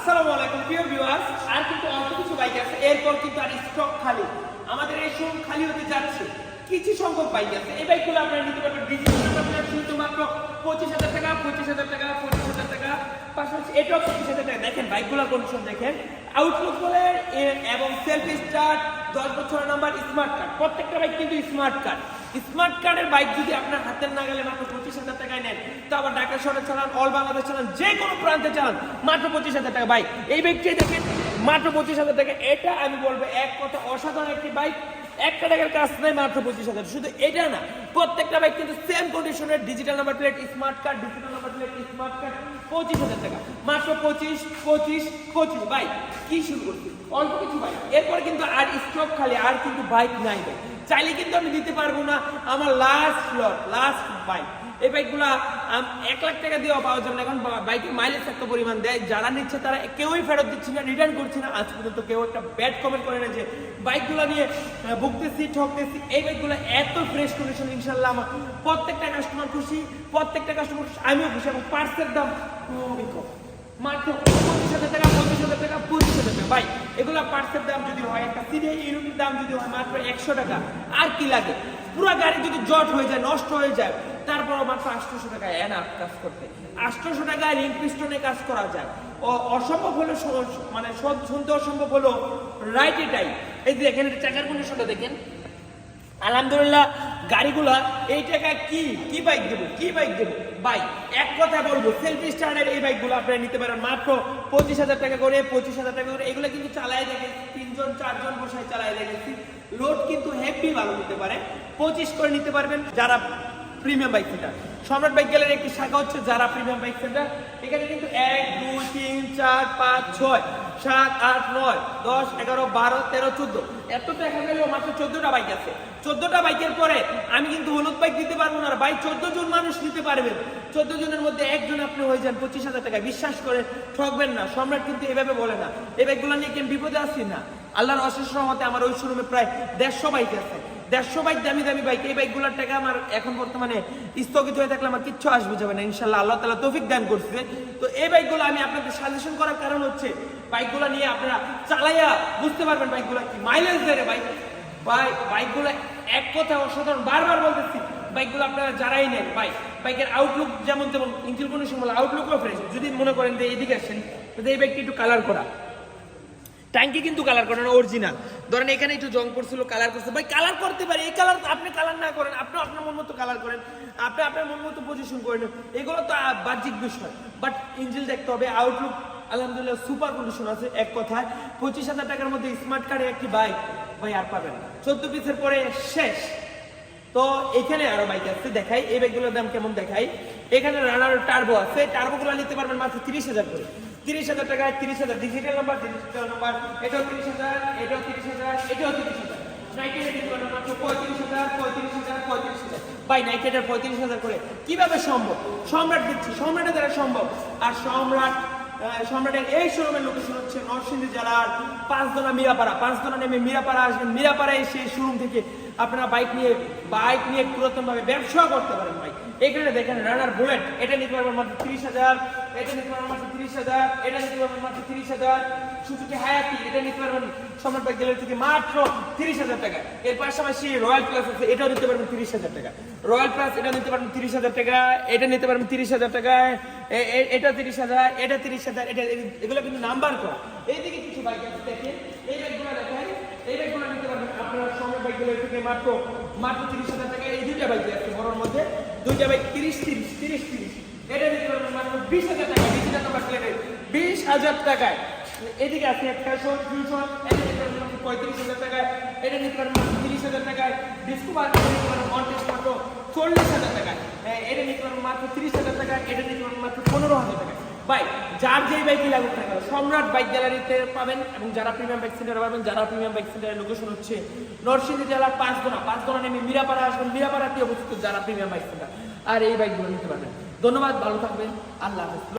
আসসালামু আলাইকুম, প্রিয় ভিউয়ার্স আর কিন্তু অল্প কিছু বাইক আছে। এরপর কিন্তু আর স্টক খালি। আমাদের এই শোরুম খালি হতে যাচ্ছে। কিছু সংখ্যক বাইক আছে। এই বাইকগুলো আপনারা নিতে পারবেন ডিজিটাল শুধু মাত্র পঁচিশ হাজার টাকা, পঁচিশ হাজার টাকা, পঁচিশ হাজার টাকা, পাশাপাশি এটাও পঁচিশ হাজার টাকা। দেখেন বাইকগুলোর কন্ডিশন দেখেন। আউটলুক বলে এবং সেলফ স্টার্ট দশ বছরের নাম্বার স্মার্ট কার্ড প্রত্যেকটা বাইক কিন্তু স্মার্ট কার্ড স্মার্ট কার্ডের বাইক যদি আপনার হাতের নাগালে মাত্র পঁচিশ হাজার টাকায় নেন, তো আবার ঢাকা শহরে চালান, অল বাংলাদেশ চালান, যে কোনো প্রান্তে চালান, মাত্র পঁচিশ হাজার টাকা। বাইক এই বাইকটি দেখেন, মাত্র পঁচিশ হাজার টাকা। এটা আমি বলব, এক কথা, অসাধারণ একটি বাইক। একটা টাকার কাজ নেই, মাত্র পঁচিশ হাজার। শুধু এটা না, প্রত্যেকটা বাইক কিন্তু সেম কন্ডিশনের digital number plate smart card digital number plate smart card পঁচিশ হাজার টাকা। মাত্র পঁচিশ পঁচিশ পঁচিশ। বাইক কি শুরু করছি? অল্প কিছু বাইক এরপর কিন্তু আর স্টক খালি, আর কিন্তু বাইক নাই চাইলে কিন্তু আমি দিতে পারব না, আমার লাস্ট লট লাস্ট বাইক এই বাইকগুলা এক লাখ টাকা দিয়েও পাওয়া যাবে না। এখন বাইকের মাইলেজ এত পরিমাণ দেয়, যারা নিচ্ছে তারা কেউই ফেরত দিচ্ছে না রিটার্ন করছে না। আজ পর্যন্ত কেউ একটা ব্যাড কমেন্ট করে না যে, বাইকগুলো নিয়ে ভুগতেছি, ঠকতেছি, এই বাইকগুলো এত ফ্রেশ কন্ডিশন ইনশাল্লাহ আমার প্রত্যেকটা কাস্টমার খুশি, প্রত্যেকটা কাস্টমার আমিও খুশি এবং পার্সের দাম খুবই কম। মাত্র পঁচিশ হাজার টাকা, পঁচিশ হাজার টাকা, পঁচিশ হাজার টাকা। ভাই, এগুলো পার্সের দাম যদি হয়, একটা সিরিয়াল ইউনিটের দাম যদি হয়, মাত্র একশো টাকা। আর কি লাগে? পুরো গাড়ি যদি জট হয়ে যায়, নষ্ট হয়ে যায় তারপরও মাত্র আটশোশো টাকা এনা কাজ করতে আটশোশো টাকা রিং পিস্টনে কাজ করা যায়। ও অসম্ভব হলো মানে সব- শুনতে অসম্ভব হলো রাইট এটাই এই যে এটা চাকার কন্ডিশনটা দেখেন। আলহামদুলিল্লাহ, গাড়িগুলা, এই টাকা কি কি বাইক দেবো, কি বাইক দেবো? বাইক এক কথা বলব সেলফ স্টার্টের এই বাইকগুলো আপনারা নিতে পারেন মাত্র পঁচিশ হাজার টাকা করে, পঁচিশ হাজার টাকা করে। এগুলো কিন্তু চালায় দেখে তিনজন, চারজন বসায় চালায় দেখেছি লোড কিন্তু হেভি ভালো নিতে পারে। পঁচিশ করে নিতে পারবেন। যারা premium bike centre Samrat bike gallery একটি শাখা হচ্ছে যারা প্রিমিয়াম বাইক সেন্টার এখানে কিন্তু এক, দুই, তিন, চার, পাঁচ, ছয়, সাত, আট, নয়, দশ, এগারো, বারো, তেরো, চোদ্দ। এত দেখা গেলেও মাত্র চোদ্দটা বাইক আছে। চোদ্দটা বাইকের পরে আমি কিন্তু হলুদ বাইক দিতে পারব না বাইক চোদ্দ জন মানুষ নিতে পারবেন। চোদ্দ জনের মধ্যে একজন আপনি হয়ে যান পঁচিশ হাজার টাকা বিশ্বাস করে ঠকবেন না। সম্রাট কিন্তু এভাবে বলে না। এই বাইকগুলো নিয়ে কেন বিপদে আসছি না? আল্লাহর অশেষ রহমতে আমার ওই শোরুমে প্রায় দেড়শো বাইক আছে। দেড়শো বাইক, দামি দামি বাইক, এই বাইকগুলোর টাকা আমার এখন বর্তমানে স্থগিত হয়ে থাকলে আমার কিচ্ছু আসবে যাবে না, ইনশাল্লাহ আল্লাহ তালা তৌফিক দান করছে। তো এই বাইকগুলো আমি আপনাদের সাজেশন করার কারণ হচ্ছে, বাইকগুলো নিয়ে আপনারা চালাইয়া বুঝতে পারবেন বাইকগুলো কি মাইলেজ দেয় বাইক বাইক বাইকগুলো এক কথা অসাধারণ, বারবার বলতেছি, বাইকগুলো আপনারা যারাই নেন বাইক বাইকের আউটলুক যেমন তেমন, ইঞ্জিন কন্ডিশন বলে আউটলুকও ফ্রেশ যদি মনে করেন যে এদিকে আসেন এই বাইকটি একটু কালার করা। ট্যাঙ্কি কিন্তু কালার করেন অরিজিনাল ধরেন এখানে একটু জং পড়ছিল কালার করছে। ভাই কালার করতে পারে, এই কালার আপনি কালার না করেন, আপনি আপনার মন মতো কালার করেন, আপনি আপনার মন মতো পজিশন করেন এগুলো তো বাহ্যিক বিষয়। বাট ইঞ্জিল দেখতে হবে আউটলুক আলহামদুলিল্লাহ সুপার কন্ডিশন আছে, এক কথায়। পঁচিশ হাজার টাকার মধ্যে স্মার্ট কার্ডে একটি বাইক ভাই, আর পাবেন চোদ্দ পিসের পরে শেষ। তো এখানে আরও বাইক আছে, দেখাই। এই বাইকগুলোর দাম কেমন দেখাই? এখানে রানার টার্বো আছে টার্বোগুলো নিতে পারবেন মাত্র তিরিশ হাজার করে। তিরিশ হাজার টাকায় তিরিশ হাজার ডিজিটাল নাম্বার ডিজিটাল নাম্বার এটাও তিরিশ হাজার, এটাও তিরিশ হাজার, এটাও তিরিশ হাজার। কীভাবে সম্ভব? সম্রাট দিচ্ছি সম্রাটের দ্বারা সম্ভব। আর সম্রাট সম্রাটের এই শোরুমের লোকেশন হচ্ছে নরসিংদী জেলার পাঁচদোনা মিরাপাড়া। পাঁচদোনা নেমে মিরাপাড়া আসবেন। মিরাপাড়া এসে শোরুম থেকে আপনারা বাইক নিয়ে বাইক নিয়ে পুরাতন ভাবে ব্যবসা করতে পারেন, ভাই। এখানে দেখেন রানার বুলেট এটা নিতে পারবেন মাত্র তিরিশ হাজার, এটা নিতে পারবেন মাত্র তিরিশ হাজার, এটা নিতে পারবেন মাত্র তিরিশ হাজার। সুজুকি হায়াতি? এটা নিতে পারবেন সম্রাট বাইক গ্যালারি থেকে মাত্র তিরিশ হাজার টাকা। এর পাশাপাশি রয়্যাল প্লাস আছে, এটাও নিতে পারবেন তিরিশ হাজার টাকা। রয়্যাল প্লাস, এটা নিতে পারবেন তিরিশ হাজার টাকা, এটা নিতে পারবেন তিরিশ হাজার টাকায় এটা তিরিশ হাজার, এটা তিরিশ হাজার, এটা এগুলো কিন্তু নাম্বার করা। এইদিকে কিছু বাইক আছে, দেখেন। এই বাইকগুলো দেখাই। এই বাইকগুলো নিতে পারবেন আপনারা সম্রাট বাইকগুলো থেকে মাত্র মাত্র তিরিশ হাজার টাকা। এই দুইটা বাইক দুইটা বাইক তিরিশ তিরিশ তিরিশ তিরিশ। এটা নিতে পারবেন মাত্র বিশ হাজার টাকা হাজার টাকা প্লেটে বিশ হাজার টাকায়। এদিকে আছে ফ্যাশন ফিউশন এটা পঁয়ত্রিশ হাজার টাকায়। এটা নিতে পারবেন মাত্র তিরিশ হাজার টাকায়। ডিসকভার নিতে পারবেন কন্টেস্ট মাত্র চল্লিশ হাজার টাকায়। হ্যাঁ, এটা নিতে পারবেন মাত্র তিরিশ হাজার টাকায়। এটা নিতে পারবেন মাত্র পনেরো হাজার টাকায়। ভাই, যার যেই বাইকই লাগুক না কেন, সম্রাট বাইক গ্যালারিতে পাবেন এবং যারা প্রিমিয়াম বাইক সেন্টারে পাবেন, যারা প্রিমিয়াম বাইক সেন্টারের লোকেশন হচ্ছে নরসিংদী জেলার পাঁচদোনা পাঁচদোনা নেমে মিরাপাড়া আসবেন মিরাপাড়াতে অবস্থিত যারা প্রিমিয়াম বাইক সেন্টার আর এই বাইকগুলো নিতে পারবেন। ধন্যবাদ, ভালো থাকবেন, আল্লাহ হাফেজ।